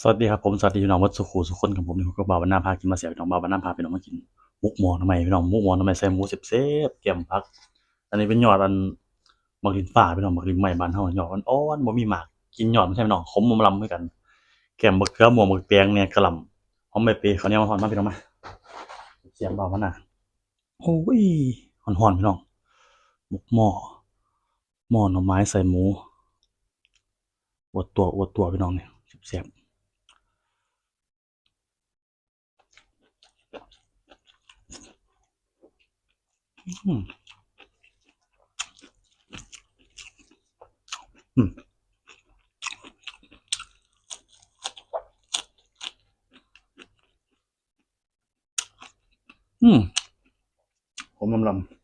สวัสดีครับผมสวัสดีพี่น้องวัดสุขูสุขคนกับผมนี่ผมก็บ่าวบรรณาพากินมาเสียพี่น้องบ่าวบรรณาพาพี่น้องมากินมุกหมอทำไมพี่น้องมุกหมอทำไมใส่หมูเสบๆแกมพัก อันนี้เป็นยอดอันมักลินฟ้าพี่น้องมักลินใหม่บานเฮายอดมันอ่อนบ่มีหมากกินยอดไมันใช่พี่น้องขมมลำคือกัน แกมบักเขือม่วงบักแตงเนี่ยกระลำหอมใบเปย์ข้าเนี่ยวมาทอดมาพี่น้องมาเสียงเบามันน่ะโอ้ยหอนๆพี่น้องมุกหม้อหม้อหน่อไม้ใส่หมูอวดตัวอวดตัวพี่น้องเนี่ยแซ่บ อืมอืมผมลำลำ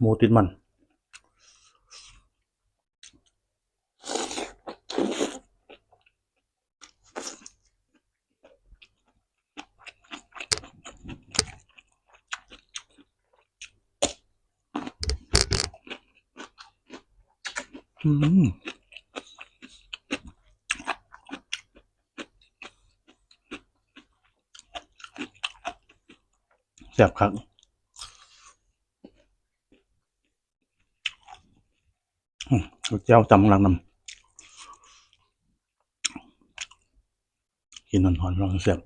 หมูติดมัน แซ่บครับเจ้าจำลังนำกินนอนหอนๆลองแซ่บ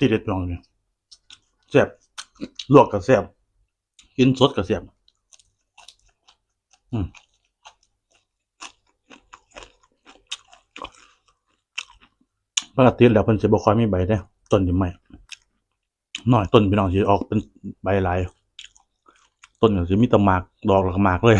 ที่เด็ดลองเลยแซ่บลวกกับแซ่บกินสดกับแซ่บอืมปกติแล้วเพิ่นสิบ่ค่อยมีใบเด้ต้นสิใหม่น้อยต้นพี่น้องสิออกเป็นใบหลายต้นก็สิมีแต่หมากดอกแล้วก็หมากเลย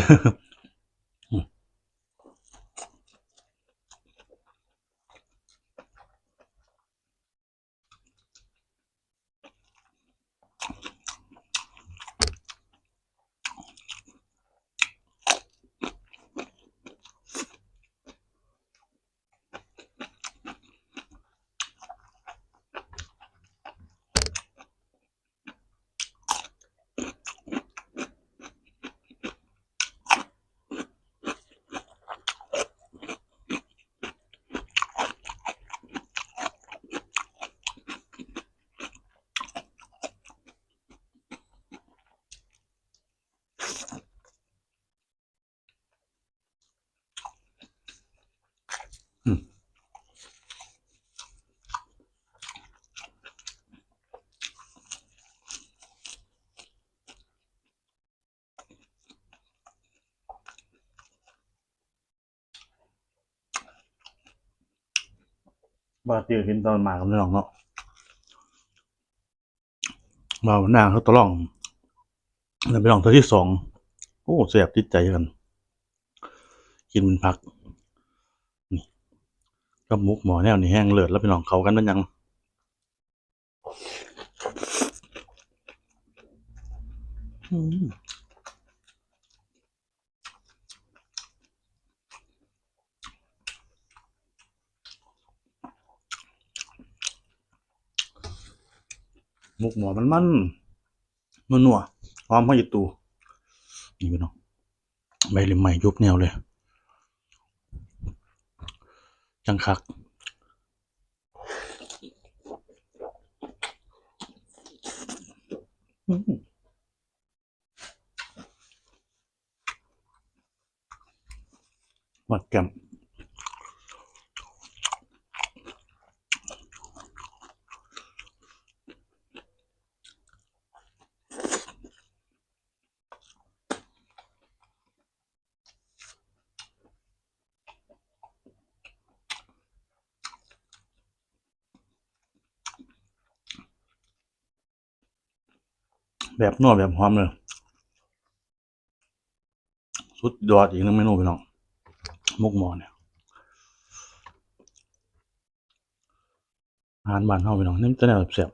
ปกติก็กินตอนมากับน้องเนาะมาหน้าเขาตะล่องแล้วไปลองเท่าที่สองโอ้แสบติดใจกัน กินเป็นผักนี่กับมุกหมอแนวนี่แห้งเลือดแล้วไปลองเขากันเป็นยังอืม มุกหมอมันมันนัวนัวๆหอมห้อยตูนี่พี่น้องใบลิมใหม่ยุบแนวเลย จังคักอืมหมักแกม แบบนัวแบบหอมเลยสุดยอดอีกหนึงเมนูพี่น้องมุกหมอนเนี่ยอาหารบ้านเฮาพี่น้องนี่จะแนวแบบเสียบ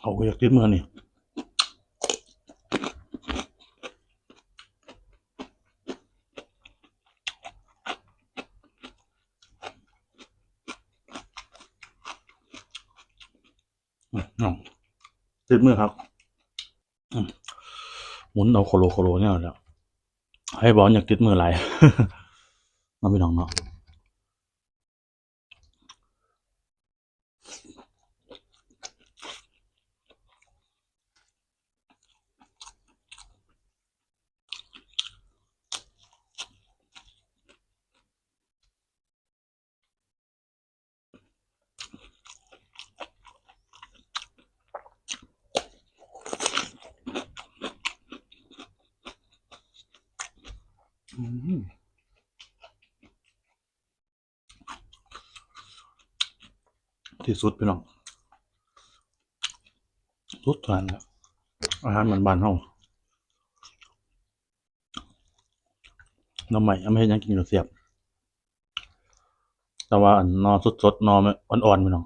เขาก็อยากติดมือนี่น้องติดมือครับหมุนเอาโคโลโคโลเนี่ยแล้วให้บอลอยากติดมือไหลน้องพี่น้องเนาะ ที่สุดพี่น้อง สุดทานแล้วอาหารมันบานเฮาน้ำใหม่ไม่ให้ยังกินอยู่เสียบ แต่ว่าอันนอสดๆนอไม่อ่อนๆพี่น้อง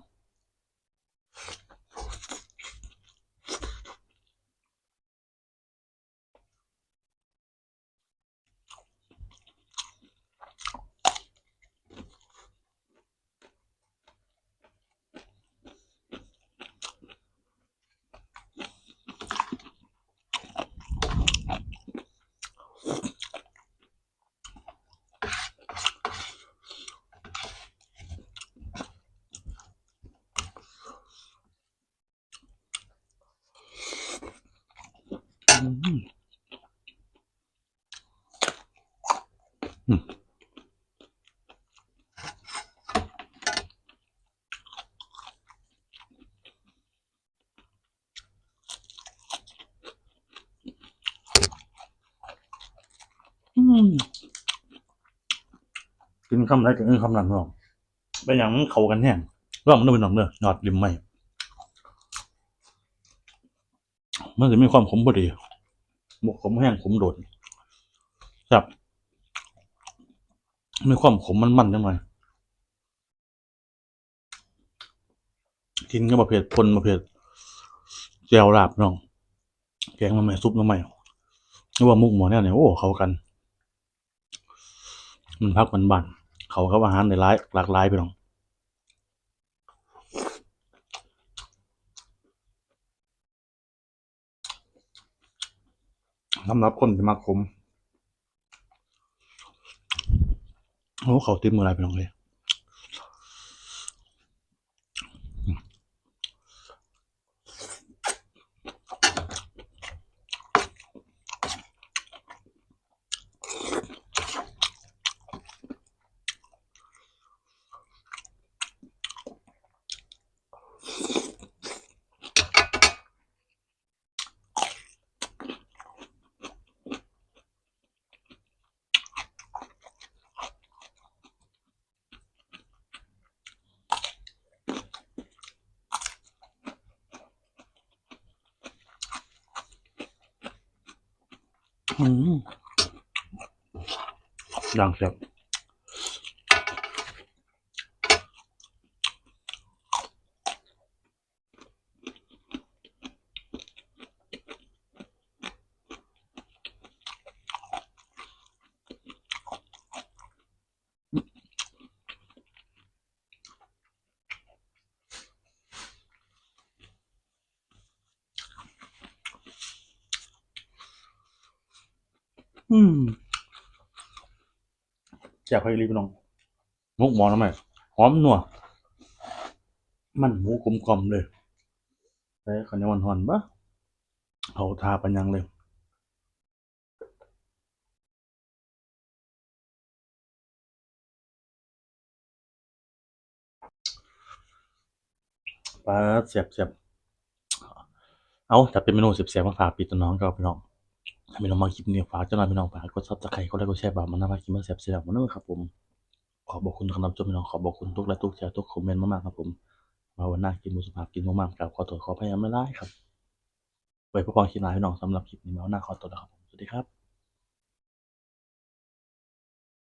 อืมอืมอืมกิน คำไรกับคำนั้นหรอกเป็นอย่างเขากันแห้งร่องมันต้องเป็นหนองเนื้อยอดริมไม่มันจะมีความขมพอดีหมกขมแห้งขมโดดครับมีความขมมันๆจังไงกินกับประเภทพนประเภทแจวลาบน้อง แกงมาใหม่ซุปมาใหม่หรือว่ามุกหมอเนี่ยเนี่ยโอ้ เขากัน มันพักมันบันๆ เขากับอาหารในร้ายหลากหลายไปน้องสำหรับคนที่มักขมโอ้เขาติดมืออะไรไปน้องเลย อืมอย่างเสียบ อืมอยากไปรีบน้องมุกหมอนทำไมหอมหนัวมันหมูกลมกลมเลยแต่ขันยวันหอนปะเขาทาปัญญังเลยปลาเสียบเสียบเอาจัดเป็นเมนูเสียบเสียบมาฝากปิดตัวน้องก็พี่น้อง ถ้าพี่น้องมาคลิปนี้ฝากเจ้าหน่อยพี่น้องฝากกดซับสไครต์กดไลค์กดแชร์บามันน่าพากินมาแซ่บเสียบมันเด้อครับผม ขอบคุณคำนำชมพี่น้องขอบคุณทุกไลค์ทุกแชร์ทุกคอมเมนต์มากๆครับผม มาวันหน้ากินมุสภาพกินมากๆกับขอตัวขอพยายามไม่ได้ครับไว้พบกันคลิปหน้าพี่น้องสำหรับคลิปนี้มาวันหน้าขอตัวแล้วครับผมสวัสดีครับ